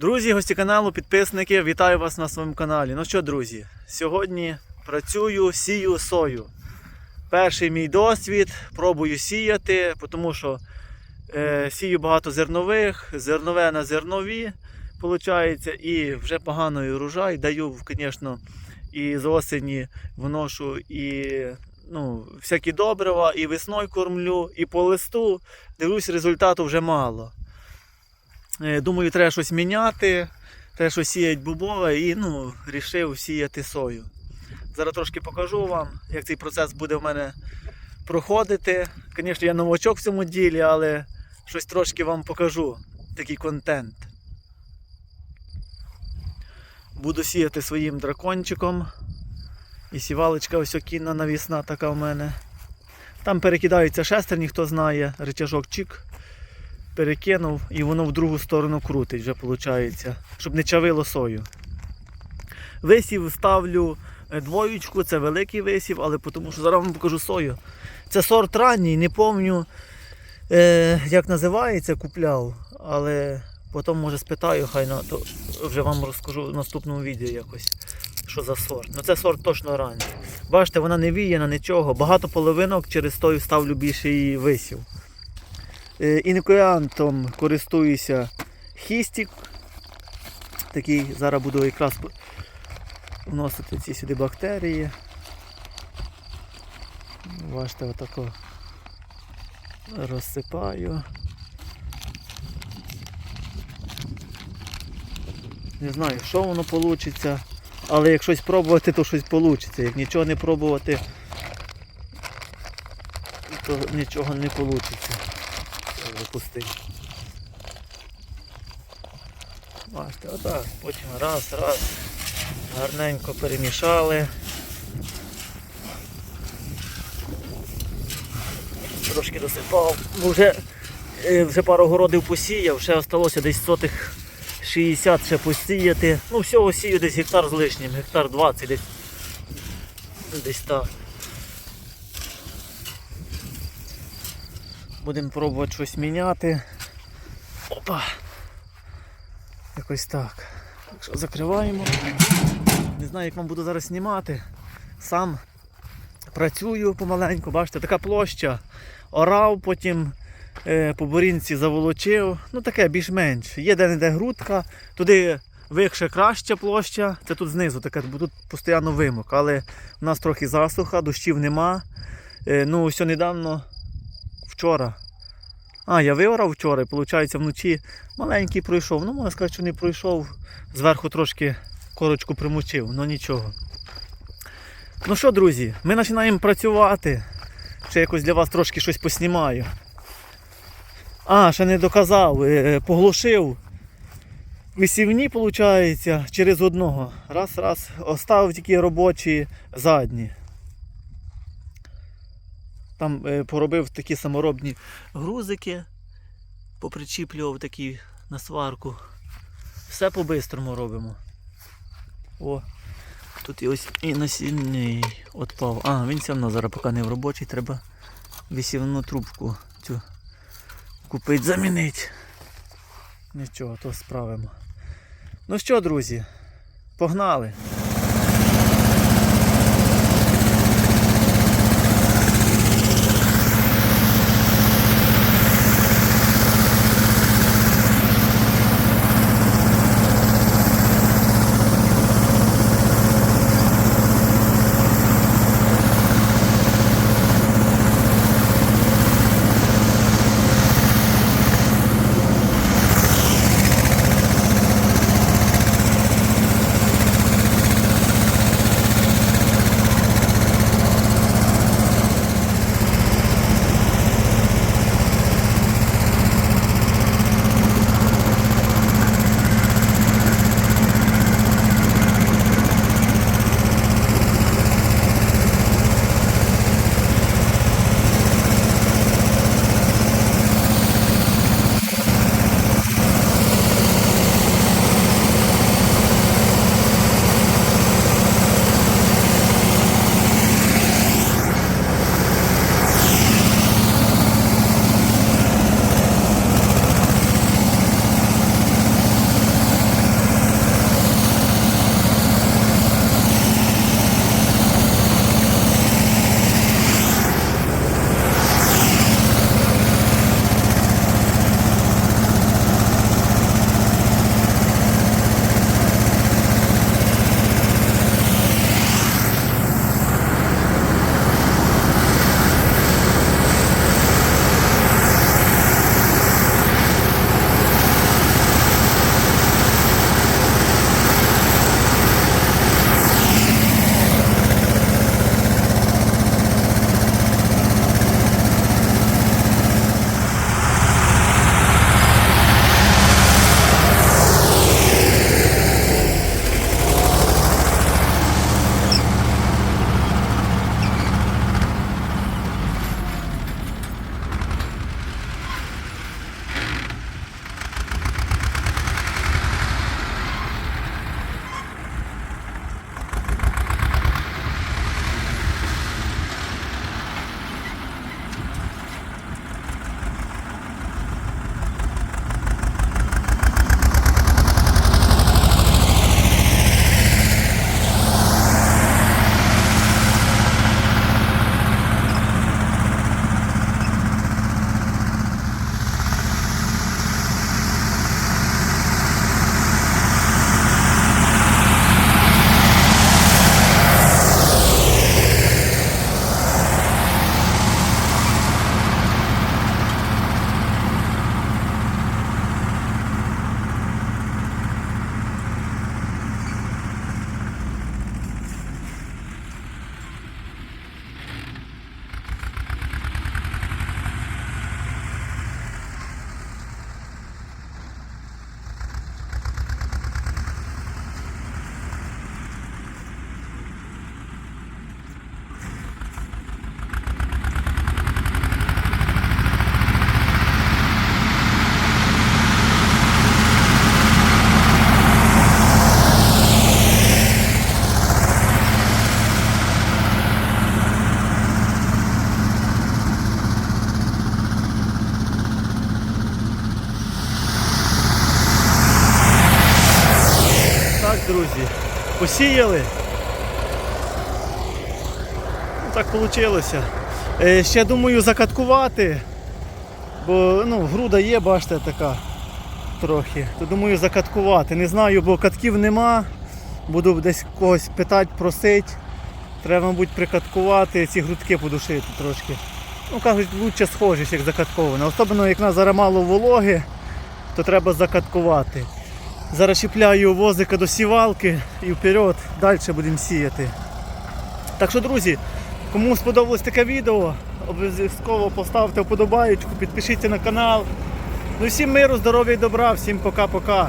Друзі, гості каналу, підписники, вітаю вас на своєму каналі. Ну що, друзі, сьогодні працюю, сію сою. Перший мій досвід, пробую сіяти, тому що е, сію багато зернових, зернове на зернові, виходить, і вже поганий урожай. Даю, звісно, і з осені вношу і ну, всякі добрива, і весною кормлю, і по листу. Дивлюсь, результату вже мало. Е, Думаю, треба щось міняти, треба щось сіяти бобове і ну, рішив сіяти сою. Зараз трошки покажу вам, як цей процес буде в мене проходити. Звісно, я новачок в цьому ділі, але щось трошки вам покажу, такий контент. Буду сіяти своїм дракончиком. І сівалочка ось окінна навісна така в мене. Там перекидаються шестерні, хто знає, речажок чик перекинув і воно в другу сторону крутить вже виходить, щоб не чавило сою. Висів ставлю е, двоючку, це великий висів, але тому що зараз вам покажу сою. Це сорт ранній, не пам'ятаю, е, як називається, купляв, але потім може спитаю, хай на, то вже вам розкажу в наступному відео якось, що за сорт. Ну це сорт точно ранній. Бачите, вона не віяна, нічого. Багато половинок через тою ставлю більше її висів. Е, користуюся хістік. Такий зараз буду якраз вносити ці сюди бактерії. Бачите, отако розсипаю. Не знаю, що воно вийде, але як щось пробувати, то щось вийде. Як нічого не пробувати, то нічого не вийде запустив. Бачите, отак, потім раз, раз, гарненько перемішали. Трошки досипав, бо вже, е, вже пару городів посіяв, ще залишилося десь сотих 60 ще посіяти. Ну всього сію десь гектар з лишнім, гектар 20 десь. Десь так. Будемо пробувати щось міняти. Опа! Якось так. Якщо закриваємо. Не знаю, як вам буду зараз знімати. Сам працюю помаленьку, бачите, така площа. Орав, потім е, по борінці заволочив. Ну таке більш-менш. Є де-не-де грудка, туди вище краща площа, це тут знизу таке, бо тут постійно вимок, але у нас трохи засуха, дощів нема. Е, ну, ось недавно вчора. А, я виорав вчора, виходить, вночі маленький пройшов. Ну, можна сказати, що не пройшов. Зверху трошки корочку примочив, але нічого. Ну що, друзі, ми починаємо працювати. Ще якось для вас трошки щось поснімаю. А, ще не доказав, е, поглушив. Висівні, виходить, через одного. Раз, раз, оставив тільки робочі задні. Там е, поробив такі саморобні грузики, попричіплював такі на сварку. Все по-бистрому робимо. О, тут і ось і насінний відпав. А, він все одно зараз поки не в робочий, треба висівну трубку цю купити, замінити. Нічого, то справимо. Ну що, друзі, погнали! Посіяли. Ну, так вийшло. Е, ще думаю закаткувати. Бо ну, груда є, бачите, така трохи. То думаю закаткувати. Не знаю, бо катків нема. Буду десь когось питати, просити. Треба, мабуть, прикаткувати, ці грудки подушити трошки. Ну, кажуть, лучше схожість, як закатковано. Особливо, як на зараз мало вологи, то треба закаткувати. Зараз чіпляю возика до сівалки і вперед, далі будемо сіяти. Так що, друзі, кому сподобалось таке відео, обов'язково поставте вподобайку, підпишіться на канал. Ну всім миру, здоров'я і добра, всім пока-пока.